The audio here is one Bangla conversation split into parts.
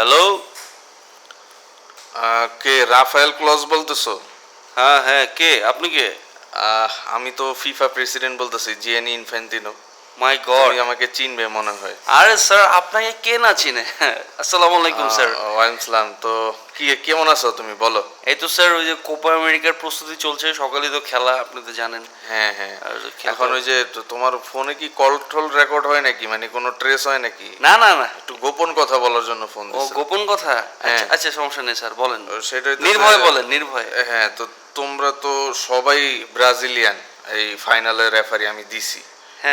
হ্যালো কে? রাফায়েল ক্লজ বলতেছো? হ্যাঁ হ্যাঁ কে? আপনি কে? আমি তো ফিফা প্রেসিডেন্ট বলতেছি জিএনি ইনফ্যান্টিনো। মাই গড আমাকে চিনবে মনে হয়। আরে স্যার আপনাকে কে না চিনে? আসসালামু আলাইকুম স্যার। ওয়ালাইকুম সালাম। তো কি কেমন আছো তুমি? বলো। এই তো স্যার ওই যে কোপা আমেরিকার প্রস্তুতি চলছে সকালে তো খেলা আপনি তো জানেন। হ্যাঁ হ্যাঁ। এখন ওই যে তোমার ফোনে কি কল টল রেকর্ড হয় নাকি? মানে কোনো ট্রেস হয় নাকি? না না না। একটু গোপন কথা বলার জন্য ফোন ও গোপন কথা? হ্যাঁ। আচ্ছা, আচ্ছা সমস্যা নেই স্যার বলেন। সেটাই নির্ভয় বলেন নির্ভয়। হ্যাঁ তো তোমরা তো সবাই ব্রাজিলিয়ান এই ফাইনালের রেফারি আমি দিছি।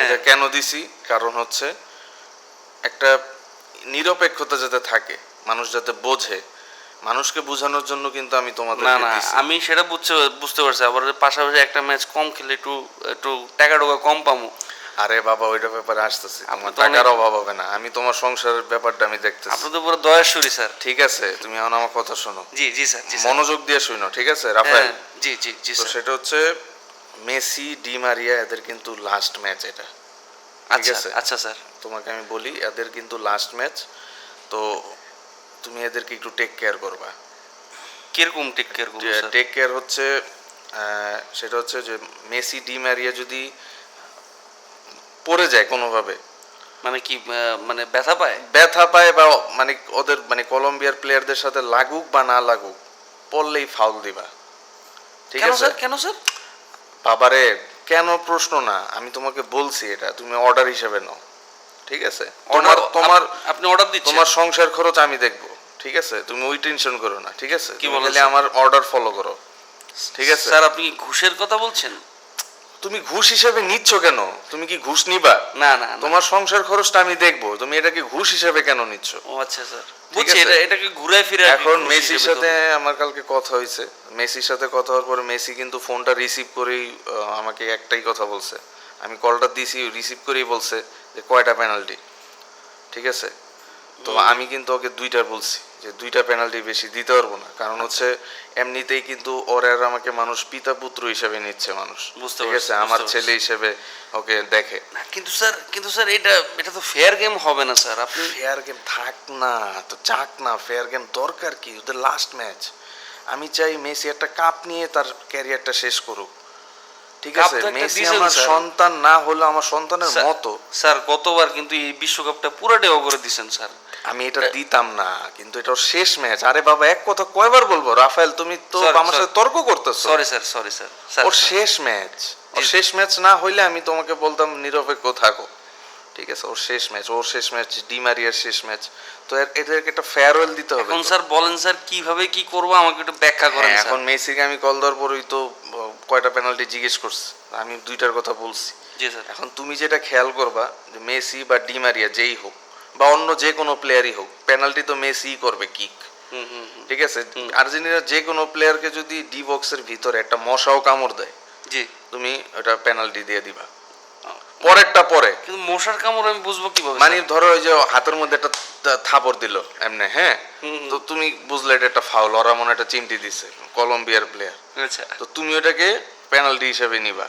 এটা কেন দিছি? কারণ হচ্ছে একটা নিরপেক্ষতা যাতে থাকে মানুষ যাতে বোঝে মানুষকে বোঝানোর জন্য কিন্তু আমি তোমাদের না না আমি সেটা বুঝতে বুঝতে পারছি। আবার পাশাপাশি একটা ম্যাচ কম খেলে একটু একটু টাকা টোকা কম পামু। আরে বাবা ওইটা ব্যাপারে আসতেছি। আমার টাকার অভাব হবে না। আমি তোমার সংসারের ব্যাপারটা আমি দেখতেছি। আপনি তো পুরো দয়াশুরি স্যার। ঠিক আছে তুমি এখন আমার কথা শোনো। জি জি স্যার মনোযোগ দিয়ে শুনো ঠিক আছে রাফায়েল? হ্যাঁ, জি জি জি সেটা হচ্ছে মেসি ডি মারিয়া এদের কিন্তু লাস্ট ম্যাচ এটা। আচ্ছা আছে। আচ্ছা স্যার। তোমাকে আমি বলি এদের কিন্তু লাস্ট ম্যাচ তো তুমি এদেরকে একটু টেক কেয়ার করবা। কীরকম টেক কেয়ার করব টেক কেয়ার হচ্ছে সেটা হচ্ছে যে মেসি ডি মারিয়া যদি পড়ে যায় কোনোভাবে। মানে কি মানে ব্যথা পায়? ব্যথা পায় বা মানে ওদের মানে কলম্বিয়ার প্লেয়ারদের সাথে লাগুক বা না লাগুক পড়লেই ফাউল দিবা। ঠিক আছে? স্যার? কেন স্যার? বাবারে কেন প্রশ্ন না? আমি তোমাকে বলছি এটা তুমি অর্ডার হিসেবে নাও। ঠিক আছে? অর্ডার তোমার আপনি অর্ডার দিচ্ছেন? তোমার সংসার খরচ আমি দেখব ঠিক আছে? তুমি ওই টেনশন করো না ঠিক আছে? কি স্যার? আমার অর্ডার ফলো করো ঠিক আছে? স্যার আপনি ঘুষের কথা বলছেন? তুমি ঘুষ হিসেবে নিচ্ছ কেন? তুমি কি ঘুষ নিবা? না না। তোমার সংসার খরচটা আমি দেখব। তুমি এটাকে ঘুষ হিসেবে কেন নিচ্ছ? ও আচ্ছা স্যার বুঝছি আছে। এটা এটাকে ঘুরে ফিরে এখন মেসির সাথে আমার কালকে কথা হয়েছে। মেসির সাথে কথা হওয়ার পরে মেসি কিন্তু ফোনটা রিসিভ করেই আমাকে একটাই কথা বলছে। আমি কলটা দিছি রিসিভ করেই বলছে যে কয়টা পেনাল্টি ঠিক আছে? তো আমি কিন্তু ওকে দুইটার বলছি। যে দুইটা পেনাল্টি বেশি দিতে পারব না। কারণ হচ্ছে এমনিতেই কিন্তু ওর আর আমাকে মানুষ পিতা পুত্র হিসেবে নিচ্ছে মানুষ। বুঝতে ঠিক পারছি, আছে আমার ছেলে হিসেবে ওকে দেখে। কিন্তু স্যার কিন্তু স্যার এটা এটা তো ফেয়ার গেম হবে না স্যার। আপনি ফেয়ার গেম থাক না তো যাক না ফেয়ার গেম দরকার কি? ওদের লাস্ট ম্যাচ আমি চাই মেসি একটা কাপ নিয়ে তার ক্যারিয়ারটা শেষ করুক। ঠিক আছে? মেসি আমার সন্তান না হলে আমার সন্তানের মতো। স্যার গতবার কিন্তু এই বিশ্বকাপটা পুরোটাই করে দিছেন স্যার। আমি এটা দিতাম না কিন্তু এটা ওর শেষ ম্যাচ আরে বাবা এক কথা কয়বার বলব রাফায়েল তুমি তো আমার সাথে তর্ক করতেছো। সরি স্যার সরি স্যার ওর শেষ ম্যাচ ওর শেষ ম্যাচ না হইলে আমি তোমাকে বলতাম নিরপেক্ষ থাকো ঠিক আছে ওর শেষ ম্যাচ ওর শেষ ম্যাচ ডিমারিয়ার শেষ ম্যাচ তো এদেরকে একটা ফেয়ারওয়েল দিতে হবে এখন স্যার বলেন স্যার কীভাবে কি করব? আমাকে একটু ব্যাখ্যা করেন হ্যাঁ, এখন মেসিকে আমি কল দেওয়ার পরেই তো কয়টা পেনাল্টি জিজ্ঞেস করছি। আমি দুইটার কথা বলছি। জি স্যার এখন তুমি যেটা খেয়াল করবা যে মেসি বা ডিমারিয়া যেই হোক বা অন্য যে কোনো প্লেয়ারই হোক পেনাল্টি তো মেসিই করবে কিক। ঠিক আছে? আর্জেন্টিনার যে কোনো প্লেয়ারকে যদি ডি বক্সের ভিতরে একটা মশাও কামড় দেয় জি। তুমি ওটা পেনাল্টি দিয়ে দিবা। পরেরটা পরে। কিন্তু মশার কামড় আমি বুঝব কীভাবে মানে ধরো ওই যে হাতের মধ্যে একটা থা- থাপড় দিল এমনি হ্যাঁ? তো তুমি বুঝলে এটা একটা ফাউল ওরা মনে একটা চিমটি দিছে কলম্বিয়ার প্লেয়ার আচ্ছা। তো তুমি ওটাকে পেনাল্টি হিসেবে নিবা।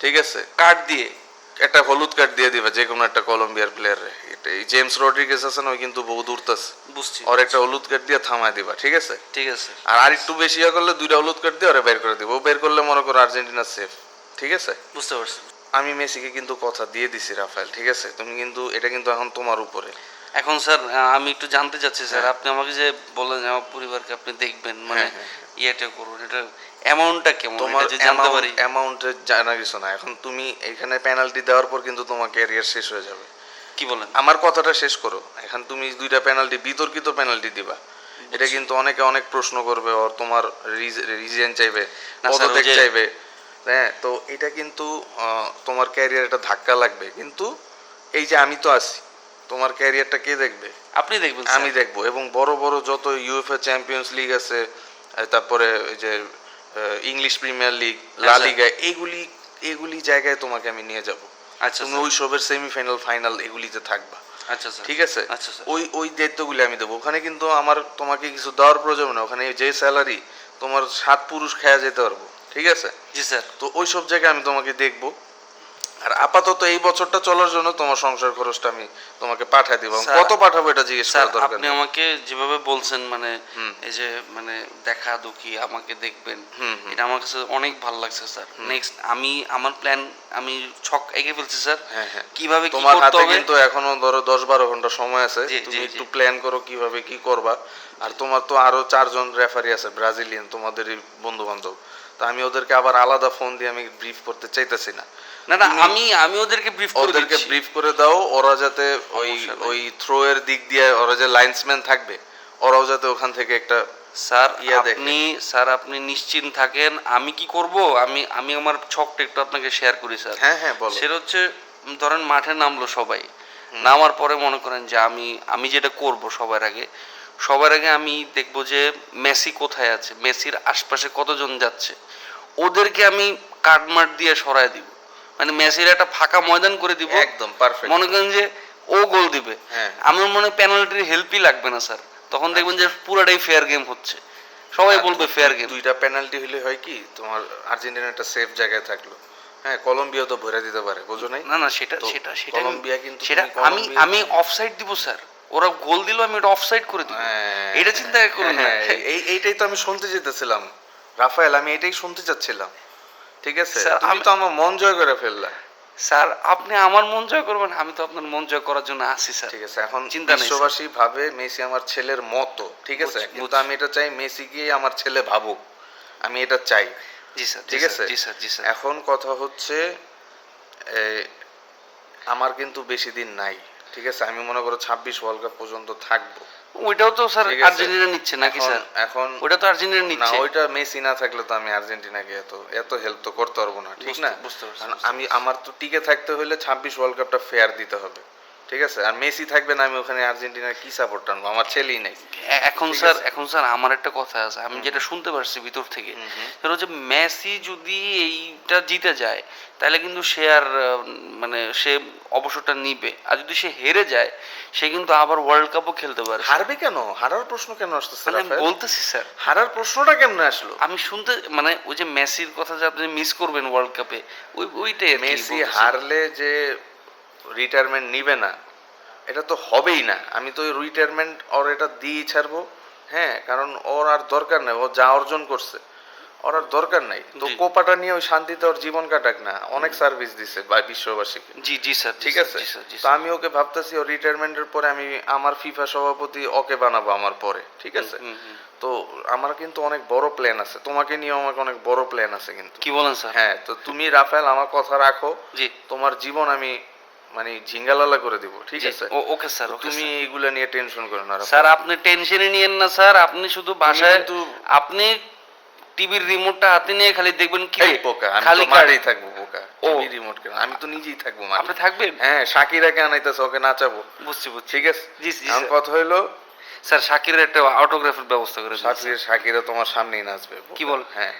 ঠিক আছে? কার্ড দিয়ে? একটা হলুদ কার্ড দিয়ে দিবে যে কোনো একটা কলম্বিয়ার প্লেয়ার এই জেমস রড্রিগেস আছে না ওই কিন্তু বহু দূরতাছে বুঝছি। আর একটা হলুদ কার্ড দিয়ে থামায় দিবা ঠিক আছে? ঠিক আছে। আর আর একটু বেশি ইয়ে করলে দুইটা হলুদ কার্ড দিয়ে ওরা বের করে দিবে। ও বের করলে মনে করো আর্জেন্টিনা সেফ ঠিক আছে? বুঝতে পারছি। আমি মেসিকে কিন্তু কথা দিয়ে দিছি রাফায়েল ঠিক আছে? তুমি কিন্তু এটা কিন্তু এখন তোমার উপরে। এখন স্যার আমি একটু জানতে চাচ্ছি স্যার হ্যাঁ। আপনি আমাকে যে বললেন যে আমার পরিবারকে আপনি দেখবেন মানে হ্যাঁ, হ্যাঁ, ইয়েটা করুন এটা অ্যামাউন্টটা কেমন? তোমার যে জানতে পারি। অ্যামাউন্টে জানা কিছু না। এখন তুমি এখানে পেনাল্টি দেওয়ার পর কিন্তু তোমার ক্যারিয়ার শেষ হয়ে যাবে। কি বলেন? আমার কথাটা শেষ করো। এখন তুমি দুইটা পেনাল্টি বিতর্কিত পেনাল্টি দিবা। এটা কিন্তু অনেকে অনেক প্রশ্ন করবে আর তোমার রিজন চাইবে পদত্যাগ চাইবে। হ্যাঁ তো এটা কিন্তু তোমার ক্যারিয়ার একটা ধাক্কা লাগবে। কিন্তু এই যে আমি তো আছি তোমার ক্যারিয়ারটা কে দেখবে? আপনি দেখবেন আমি দেখব। এবং বড় বড় যত ইউএফএ চ্যাম্পিয়ন্স লিগ আছে তারপরে ওই যে ইংলিশ প্রিমিয়ার লিগ লা। লিগা এগুলি এগুলি জায়গায় তোমাকে আমি নিয়ে যাব। আচ্ছা তুমি ওই সবের সেমিফাইনাল ফাইনাল এগুলিতে থাকবা। আচ্ছা স্যার। ঠিক আছে? আচ্ছা ওই ওই দায়িত্বগুলি আমি দেবো। ওখানে কিন্তু আমার তোমাকে কিছু দেওয়ার প্রয়োজন না ওখানে যে স্যালারি তোমার সাত পুরুষ খায়া যেতে পারব। ঠিক আছে? জি স্যার। তো ওই সব জায়গায় আমি তোমাকে দেখব। আর আপাতত এই বছরটা চলার জন্য তোমার সংসার খরচটা আমি তোমাকে পাঠাই দিব। কত পাঠাবো এটা জিজ্ঞেস করার দরকার আপনি আমাকে যেভাবে বলছেন মানে এই যে মানে দেখা দুঃখী আমাকে দেখবেন এটা আমার কাছে অনেক ভালো লাগছে স্যার। নেক্সট আমি আমার প্ল্যান আমি ছক এঁকে ফেলছি স্যার। হ্যাঁ হ্যাঁ। কীভাবে কি তোমার হাতে কিন্তু এখনও ধরো দশ বারো ঘণ্টা সময় আছে। তুমি একটু প্ল্যান করো কীভাবে কি করবা। আর তোমার তো আরও চারজন রেফারি আছে ব্রাজিলিয়ান তোমাদের বন্ধু বান্ধব তো আমি ওদেরকে আবার আলাদা ফোন দিয়ে আমি ব্রিফ করতে চাইতেছি না। না না আমি আমি ওদেরকে ব্রিফ করে ওদেরকে ব্রিফ করে দাও ওরা যাতে ওই ওই থ্রো এর দিক দিয়ে ওরা যে লাইন্সম্যান থাকবে ওরাও যাতে ওখান থেকে একটা স্যার ইয়া আপনি স্যার আপনি নিশ্চিন্ত থাকেন আমি কি করব? আমি আমি আমার ছকটা একটু আপনাকে শেয়ার করি স্যার। হ্যাঁ হ্যাঁ বলো। সেটা হচ্ছে ধরেন মাঠে নামলো সবাই। নামার পরে মনে করেন যে আমি আমি যেটা করব সবার আগে সবার আগে আমি দেখব যে মেসি কোথায় আছে মেসির আশপাশে কতজন যাচ্ছে। ওদেরকে আমি কাটমাট দিয়ে সরায় দিব। মানে মেসির একটা ফাঁকা ময়দান করে দিব। একদম পারফেক্ট মনে করেন যে ও গোল দিবে। হ্যাঁ। আমার মনে হয় পেনাল্টির হেল্পই লাগবে না স্যার। তখন দেখবেন যে পুরাটাই ফেয়ার গেম হচ্ছে। সবাই বলবে ফেয়ার গেম দুইটা পেনাল্টি হলে হয় কি তোমার আর্জেন্টিনা একটা সেফ জায়গায় থাকল। হ্যাঁ কলম্বিয়া তো ভরে দিতে পারে বুঝো নাই? না না সেটা সেটা সেটা কলম্বিয়া কিন্তু সেটা আমি আমি অফসাইড দিব স্যার। ওরা গোল দিল আমি এটা অফসাইড করে দিব। হ্যাঁ, এটা চিন্তা করুন না। হ্যাঁ, এই এইটাই তো আমি শুনতে যেতেছিলাম রাফায়েল আমি এটাই শুনতে চাচ্ছিলাম। ঠিক আছে? আমি- তো আমার মন জয় করে ফেললা। স্যার আপনি আমার মন জয় করবেন আমি তো আপনার মন জয় করার জন্য আসি স্যার। ঠিক আছে এখন চিন্তা বিশ্ববাসী ভাবে মেসি আমার ছেলের মতো ঠিক আছে? কিন্তু আমি এটা চাই মেসি মেসিকে আমার ছেলে ভাবুক। আমি এটা চাই। জি স্যার ঠিক আছে? জি স্যার জি স্যার। এখন কথা হচ্ছে আমার কিন্তু বেশি দিন নাই। ঠিক আছে আমি মনে করো ছাব্বিশ ওয়ার্ল্ড কাপ পর্যন্ত থাকব। ওইটাও তো স্যার আর্জেন্টিনা নিচ্ছে নাকি স্যার? এখন ওইটা তো আর্জেন্টিনা নিচ্ছে। না ওইটা মেসি না থাকলে তো আমি আর্জেন্টিনাকে এত এত হেল্প তো করতে পারব না ঠিক না? বুঝতে পারছি, আমি আমার তো টিকে থাকতে হলে ছাব্বিশ ওয়ার্ল্ড কাপটা ফেয়ার দিতে হবে। ঠিক আছে? আর মেসি থাকবে না আমি ওখানে আর্জেন্টিনার কি সাপোর্ট টানবো? আমার ছেলেই নাই। এখন স্যার এখন স্যার আমার একটা কথা আছে। আমি যেটা শুনতে পারছি ভিতর থেকে সেটা হচ্ছে মেসি যদি এইটা জিতে যায় তাহলে কিন্তু সে আর মানে সে অবসরটা নিবে। আর যদি সে হেরে যায় সে কিন্তু আবার ওয়ার্ল্ড কাপও খেলতে পারে হারবে কেন? হারার প্রশ্ন কেন আসতেছে মানে আমি বলতেছি স্যার। হারার প্রশ্নটা কেমনে আসলো? আমি শুনতে মানে ওই যে মেসির কথা যে আপনি মিস করবেন ওয়ার্ল্ড কাপে ওই ওইটাই মেসি হারলে যে রিটায়ারমেন্ট নিবে না এটা তো হবেই না। আমি তো রিটায়ারমেন্ট ওর এটা দিয়েই ছাড়বো হ্যাঁ কারণ ওর আর দরকার নেই ও যা অর্জন করছে ওর আর দরকার নাই। তো কোপাটা নিয়ে ওই শান্তিতে ওর জীবন কাটাক না অনেক সার্ভিস দিছে বা বিশ্ববাসীকে। জি জি স্যার ঠিক আছে? তো আমি ওকে ভাবতেছি ওর রিটায়ারমেন্টের পরে আমি আমার ফিফা সভাপতি ওকে বানাবো আমার পরে ঠিক আছে। তো আমার কিন্তু অনেক বড় প্ল্যান আছে তোমাকে নিয়ে আমাকে অনেক বড় প্ল্যান আছে কিন্তু। কি বলেন স্যার? হ্যাঁ তো তুমি রাফেল আমার কথা রাখো। জি। তোমার জীবন আমি মানে ঝিঙ্গালালা করে দিব ঠিক আছে? ওকে স্যার তুমি এইগুলা নিয়ে টেনশন করো না স্যার আপনি টেনশনে নিয়েন না স্যার। আপনি শুধু বাসায় আপনি টিভির রিমোটটা হাতে নিয়ে খালি দেখবেন কি পোকা খালি তো থাকব পোকা ও। টিভি রিমোট কেন? আমি তো নিজেই থাকব আপনি থাকবেন? হ্যাঁ শাকিরাকে আনাইতেছে ওকে নাচাবো। বুঝছি বুঝছি। ঠিক আছে? জি, জি। কথা হইল স্যার শাকিরের একটা অটোগ্রাফের ব্যবস্থা করে শাকির শাকিরা তোমার সামনেই নাচবে কি বল? হ্যাঁ।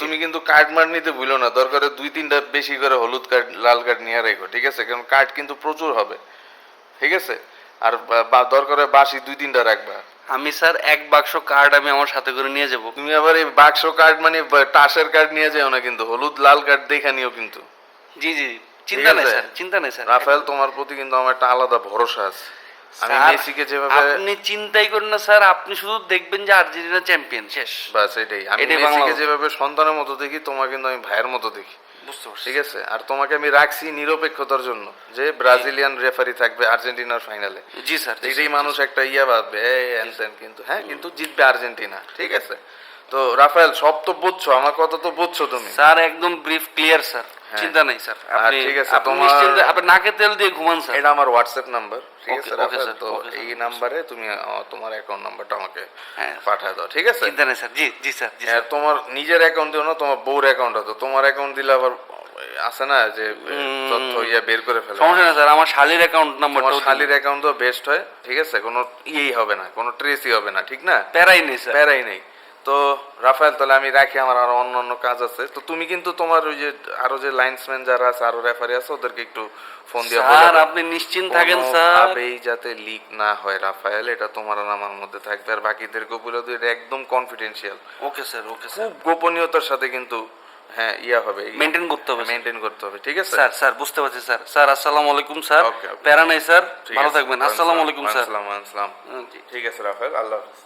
তুমি কিন্তু কার্ড মার নিতে ভুলো না। দরকারে দুই তিনটা বেশি করে হলুদ কার্ড লাল কার্ড নিয়ে রেখো ঠিক আছে? কারণ কার্ড কিন্তু প্রচুর হবে ঠিক আছে? আর দরকারে বাসি দুই তিনটা রাখবা। আমি স্যার এক বাক্স কার্ড আমি আমার সাথে করে নিয়ে যাব। তুমি আবার এই বাক্স কার্ড মানে টাসের কার্ড নিয়ে যাও না কিন্তু হলুদ লাল কার্ড দেখে নিও কিন্তু। জি জি চিন্তা নেই স্যার চিন্তা নেই স্যার। রাফেল তোমার প্রতি কিন্তু আমার একটা আলাদা ভরসা আছে। আমি মেসিকে যেভাবে আপনি চিন্তাই করেন না স্যার। আপনি শুধু দেখবেন যে আর্জেন্টিনা চ্যাম্পিয়ন শেষ। বাস এটাই। আমি মেসিকে যেভাবে সন্তানের মতো দেখি তোমার কিন্তু আমি ভাইয়ের মতো দেখি। বুঝতে পারছি। ঠিক আছে? আর তোমাকে আমি রাখছি নিরপেক্ষতার জন্য যে ব্রাজিলিয়ান রেফারি থাকবে আর্জেন্টিনার ফাইনালে জি স্যার এটাই মানুষ একটা ইয়া ভাববে এই কিন্তু হ্যাঁ কিন্তু জিতবে আর্জেন্টিনা। ঠিক আছে? তো রাফায়েল সব তো বুঝছ আমার কথা তো বুঝছ তুমি। স্যার একদম ব্রিফ ক্লিয়ার স্যার। চিন্তা নেই স্যার। আপনি ঠিক আছে, নিশ্চিন্তে আপনি নাকে তেল দিয়ে ঘুমান স্যার। এটা আমার হোয়াটসঅ্যাপ নাম্বার ঠিক আছে রাফায়েল sir, তো এই নাম্বারে তুমি তোমার অ্যাকাউন্ট নাম্বারটা আমাকে হ্যাঁ। দাও ঠিক আছে? চিন্তা নেই স্যার। জি জি স্যার জি স্যার। তোমার নিজের অ্যাকাউন্ট দিও না তোমার বউর অ্যাকাউন্ট তোমার অ্যাকাউন্ট দিলে আবার আছে না যে তথ্য ইয়া বের করে ফেলে। সমস্যা নেই স্যার আমার শালির অ্যাকাউন্ট তোমার শালির অ্যাকাউন্ট তো বেস্ট হয় ঠিক আছে? কোনো ইয়েই হবে না কোনো ট্রেসই হবে না ঠিক না? প্যারাই নেই স্যার। প্যারাই নেই। তো রাফায়েল তাহলে আমি রাখি আমার আরও অন্য অন্য কাজ আছে। তো তুমি কিন্তু তোমার ওই যে আরও যে লাইন্সম্যান যারা আছে আরও রেফারি আছে ওদেরকে একটু ফোন দিয়ে স্যার আপনি নিশ্চিন্ত থাকেন স্যার। কোনোভাবেই যাতে লিক না হয় রাফায়েল এটা তোমার আর আমার মধ্যে থাকবে। আর বাকিদেরকে বলে দিও এটা একদম confidential okay sir okay sir. খুব গোপনীয়তার সাথে কিন্তু হ্যাঁ ইয়া হবে। মেনটেন করতে হবে মেনটেন করতে হবে ঠিক আছে? স্যার স্যার বুঝতে পারছি স্যার। স্যার আসসালামু আলাইকুম স্যার. প্যারা নাই স্যার। ভালো থাকবেন। আসসালামু আলাইকুম স্যার। আসসালামু আলাইকুম ঠিক আছে রাফেল আল্লাহ হাফেজ।